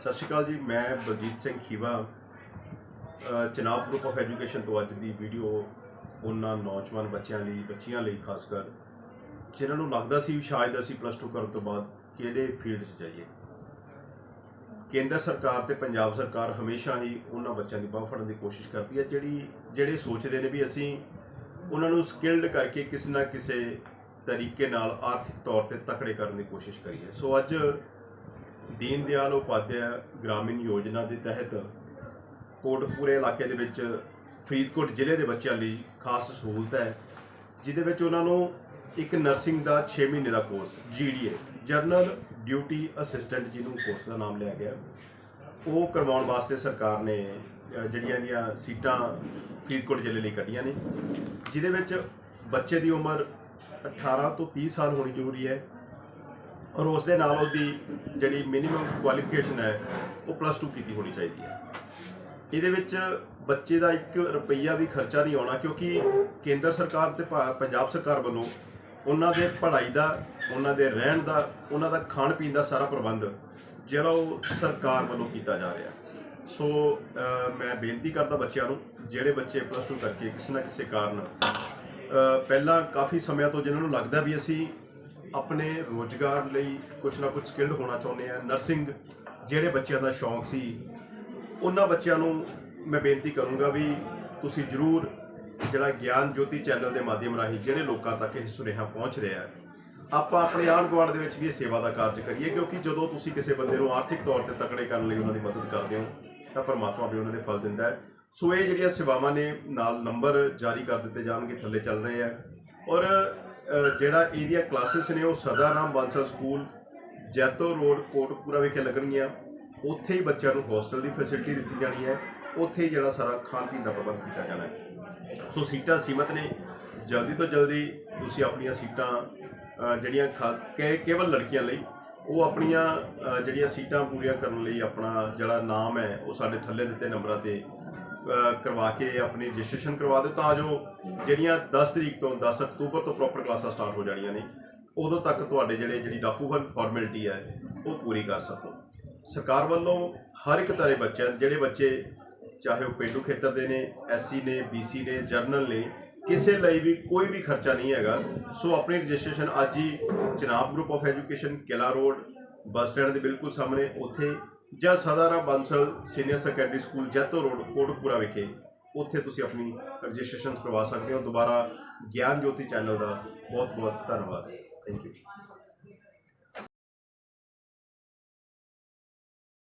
ਸਤਿ ਸ਼੍ਰੀ ਅਕਾਲ ਜੀ, ਮੈਂ Baljit Singh Khiva. Chenab group of education ਤੋਂ ਅੱਜ ਦੀ ਵੀਡੀਓ ਉਹਨਾਂ ਨੌਜਵਾਨ ਬੱਚਿਆਂ ਲਈ, ਬੱਚੀਆਂ ਲਈ ਖਾਸ ਕਰ ਜਿਨ੍ਹਾਂ ਨੂੰ ਲੱਗਦਾ ਸੀ ਵੀ ਸ਼ਾਇਦ ਅਸੀਂ ਪਲੱਸ 2 ਕਰਨ ਤੋਂ ਬਾਅਦ ਕਿਹੜੇ ਫੀਲਡ 'ਚ ਜਾਈਏ। ਕੇਂਦਰ ਸਰਕਾਰ ਤੇ ਪੰਜਾਬ ਸਰਕਾਰ ਹਮੇਸ਼ਾ ਹੀ ਉਹਨਾਂ ਬੱਚਿਆਂ ਦੀ ਬਾਹ ਫੜਨ ਦੀ ਕੋਸ਼ਿਸ਼ ਕਰਦੀ ਹੈ, ਜਿਹੜੀ, ਜਿਹੜੇ ਸੋਚਦੇ ਨੇ ਵੀ ਅਸੀਂ ਉਹਨਾਂ ਨੂੰ ਸਕਿਲਡ ਕਰਕੇ ਕਿਸੇ ਨਾ ਕਿਸੇ ਤਰੀਕੇ ਨਾਲ ਆਰਥਿਕ ਤੌਰ ਤੇ ਤਕੜੇ ਕਰਨ ਦੀ ਕੋਸ਼ਿਸ਼ ਕਰੀਏ। ਸੋ ਅੱਜ ਦੀਨ ਦਿਆਲ ਉਪਾਧਿਆ ਗ੍ਰਾਮੀਣ ਯੋਜਨਾ ਦੇ ਤਹਿਤ ਕੋਟਕਪੂਰੇ ਇਲਾਕੇ ਦੇ ਵਿੱਚ ਫਰੀਦਕੋਟ ਜ਼ਿਲ੍ਹੇ ਦੇ ਬੱਚਿਆਂ ਲਈ ਖਾਸ ਸਹੂਲਤ ਹੈ, ਜਿਹਦੇ ਵਿੱਚ ਉਹਨਾਂ ਨੂੰ ਇੱਕ ਨਰਸਿੰਗ ਦਾ 6 ਮਹੀਨੇ ਦਾ course GDA general duty assistant ਜਿਹਨੂੰ ਕੋਰਸ ਦਾ ਨਾਮ ਲਿਆ ਗਿਆ। ਉਹ ਕਰਵਾਉਣ ਵਾਸਤੇ ਸਰਕਾਰ ਨੇ ਜਿਹੜੀਆਂ ਦੀਆਂ ਸੀਟਾਂ ਫਰੀਦਕੋਟ ਜ਼ਿਲ੍ਹੇ ਲਈ ਕੱਢੀਆਂ ਨੇ, ਜਿਹਦੇ ਵਿੱਚ ਬੱਚੇ ਦੀ ਉਮਰ 18 ਤੋਂ 30 ਸਾਲ ਹੋਣੀ ਜ਼ਰੂਰੀ ਹੈ। ਔਰ ਉਸ ਦੇ ਨਾਲ ਉਹਦੀ ਜਿਹੜੀ ਮਿਨੀਮਮ ਕੁਆਲੀਫਿਕੇਸ਼ਨ ਹੈ, ਉਹ ਪਲੱਸ 2 ਕੀਤੀ ਹੋਣੀ ਚਾਹੀਦੀ ਹੈ। ਇਹਦੇ ਵਿੱਚ ਬੱਚੇ ਦਾ 1 ਰੁਪਈਆ ਵੀ ਖਰਚਾ ਨਹੀਂ ਆਉਣਾ, ਕਿਉਂਕਿ ਕੇਂਦਰ ਸਰਕਾਰ ਤੇ ਭਾ- ਪੰਜਾਬ ਸਰਕਾਰ ਵੱਲੋਂ ਉਹਨਾਂ ਦੇ ਪੜ੍ਹਾਈ ਦਾ, ਉਹਨਾਂ ਦੇ ਰਹਿਣ ਦਾ, ਉਹਨਾਂ ਦਾ ਖਾਣ ਪੀਣ ਦਾ ਸਾਰਾ ਪ੍ਰਬੰਧ ਜਿਹੜਾ ਉਹ ਸਰਕਾਰ ਵੱਲੋਂ ਕੀਤਾ ਜਾ ਰਿਹਾ। ਸੋ ਮੈਂ ਬੇਨਤੀ ਕਰਦਾ ਬੱਚਿਆਂ ਨੂੰ, ਜਿਹੜੇ ਬੱਚੇ ਪਲੱਸ 2 ਕਰਕੇ ਕਿਸੇ ਨਾ ਕਿਸੇ ਕਾਰਨ ਪਹਿਲਾਂ ਕਾਫੀ ਸਮਿਆਂ ਤੋਂ ਜਿਨ੍ਹਾਂ ਨੂੰ ਲੱਗਦਾ ਵੀ ਅਸੀਂ ਆਪਣੇ ਰੋਜ਼ਗਾਰ ਲਈ ਕੁਝ ਨਾ ਕੁਝ ਸਕਿੱਲ ਹੋਣਾ ਚਾਹੁੰਦੇ ਆ। ਨਰਸਿੰਗ ਜਿਹੜੇ ਬੱਚਿਆਂ ਦਾ ਸ਼ੌਂਕ ਸੀ, ਉਹਨਾਂ ਬੱਚਿਆਂ ਨੂੰ ਮੈਂ ਬੇਨਤੀ ਕਰੂੰਗਾ ਵੀ ਤੁਸੀਂ ਜਰੂਰ ਜਿਹੜਾ ਗਿਆਨ ਜੋਤੀ ਚੈਨਲ ਦੇ ਮਾਧਿਅਮ ਰਾਹੀਂ ਜਿਹੜੇ ਲੋਕਾਂ ਤੱਕ ਇਹ ਸੁਨੇਹਾ ਪਹੁੰਚ ਰਿਹਾ ਹੈ, ਆਪਾਂ ਆਪਣੇ ਆਂਢ ਗੁਆਂਢ ਦੇ ਵਿੱਚ ਵੀ ਇਹ ਸੇਵਾ ਦਾ ਕਾਰਜ ਕਰੀਏ, ਕਿਉਂਕਿ ਜਦੋਂ ਤੁਸੀਂ ਕਿਸੇ ਬੰਦੇ ਨੂੰ ਆਰਥਿਕ ਤੌਰ ਤੇ ਤਕੜੇ ਕਰਨ ਲਈ ਉਹਨਾਂ ਦੀ ਮਦਦ ਕਰਦੇ ਹੋ, ਤਾਂ ਪਰਮਾਤਮਾ ਵੀ ਉਹਨਾਂ ਦੇ ਫਲ ਦਿੰਦਾ ਹੈ। ਸੋ ਇਹ ਜਿਹੜੀਆਂ ਸੇਵਾਵਾਂ ਨੇ, ਨਾਲ ਨੰਬਰ ਜਾਰੀ ਕਰ ਦਿੱਤੇ ਜਾਣਗੇ, ਥੱਲੇ ਚੱਲ ਰਹੇ ਆ। ਔਰ ਜਿਹੜਾ ਇਹਦੀਆਂ ਕਲਾਸਿਸ ਨੇ ਉਹ ਸਦਾ ਰਾਮ ਬਾਂਸਲ ਸਕੂਲ, ਜੈਤੋ ਰੋਡ ਕੋਟਪੂਰਾ ਵਿਖੇ ਲੱਗਣਗੀਆਂ। ਉੱਥੇ ਹੀ ਬੱਚਿਆਂ ਨੂੰ ਹੋਸਟਲ ਦੀ ਫੈਸਿਲਿਟੀ ਦਿੱਤੀ ਜਾਣੀ ਹੈ। ਉੱਥੇ ਹੀ ਜਿਹੜਾ ਸਾਰਾ ਖਾਣ ਪੀਣ ਦਾ ਪ੍ਰਬੰਧ ਕੀਤਾ ਜਾਣਾ ਹੈ। ਸੋ ਸੀਟਾਂ ਸੀਮਤ ਨੇ। ਜਲਦੀ ਤੋਂ ਜਲਦੀ ਤੁਸੀਂ ਆਪਣੀਆਂ ਸੀਟਾਂ ਜਿਹੜੀਆਂ ਖਾ- ਕੇ- ਕੇਵਲ ਲੜਕੀਆਂ ਲਈ, ਉਹ ਆਪਣੀਆਂ ਜਿਹੜੀਆਂ ਸੀਟਾਂ ਪੂਰੀਆਂ ਕਰਨ ਲਈ ਆਪਣਾ ਜਿਹੜਾ ਨਾਮ ਹੈ, ਉਹ ਸਾਡੇ ਥੱਲੇ ਦਿੱਤੇ ਨੰਬਰਾਂ ਤੇ ਕਰਵਾ ਕੇ ਆਪਣੀ ਰਜਿਸਟ੍ਰੇਸ਼ਨ ਕਰਵਾ ਦਿਓ ਤਾਂ ਜੋ ਜਿਹੜੀਆਂ 10 ਤਰੀਕ ਤੋਂ 10 ਅਕਤੂਬਰ ਤੋਂ ਪ੍ਰੋਪਰ ਕਲਾਸਾਂ ਸਟਾਰਟ ਹੋ ਜਾਣੀਆਂ ਨੇ, ਉਦੋਂ ਤੱਕ ਤੁਹਾਡੇ ਜਿਹੜੇ, ਜਿਹੜੀ ਡਾਕੂਮੈਂਟ ਫਾਰਮੈਲਿਟੀ ਹੈ, ਉਹ ਪੂਰੀ ਕਰ ਸਕੋ। ਸਰਕਾਰ ਵੱਲੋਂ ਹਰ ਇੱਕ ਤਰ੍ਹਾਂ ਦੇ ਬੱਚੇ ਜਿਹੜੇ ਬੱਚੇ ਚਾਹੇ ਉਹ ਪੇਂਡੂ ਖੇਤਰ ਦੇ ਨੇ ਐਸਸੀ ਨੇ ਬੀਸੀ ਨੇ ਜਰਨਲ ਨੇ, ਕਿਸੇ ਲਈ ਵੀ ਕੋਈ ਵੀ ਖਰਚਾ ਨਹੀਂ ਹੈਗਾ। ਸੋ ਆਪਣੀ ਰਜਿਸਟ੍ਰੇਸ਼ਨ ਅੱਜ ਹੀ Chenab group of education Qila road, bus stand ਦੇ ਬਿਲਕੁਲ ਸਾਹਮਣੇ, ਉੱਥੇ ਜਾਂ Sardara Bansal senior secondary school Jaito road, Kotkapura ਵਿਖੇ ਉੱਥੇ ਤੁਸੀਂ ਆਪਣੀ ਰਜਿਸਟ੍ਰੇਸ਼ਨ ਕਰਵਾ ਸਕਦੇ ਹੋ। ਦੁਬਾਰਾ ਗਿਆਨ ਜੋਤੀ ਚੈਨਲ ਦਾ ਬਹੁਤ ਬਹੁਤ ਧੰਨਵਾਦ। Thank you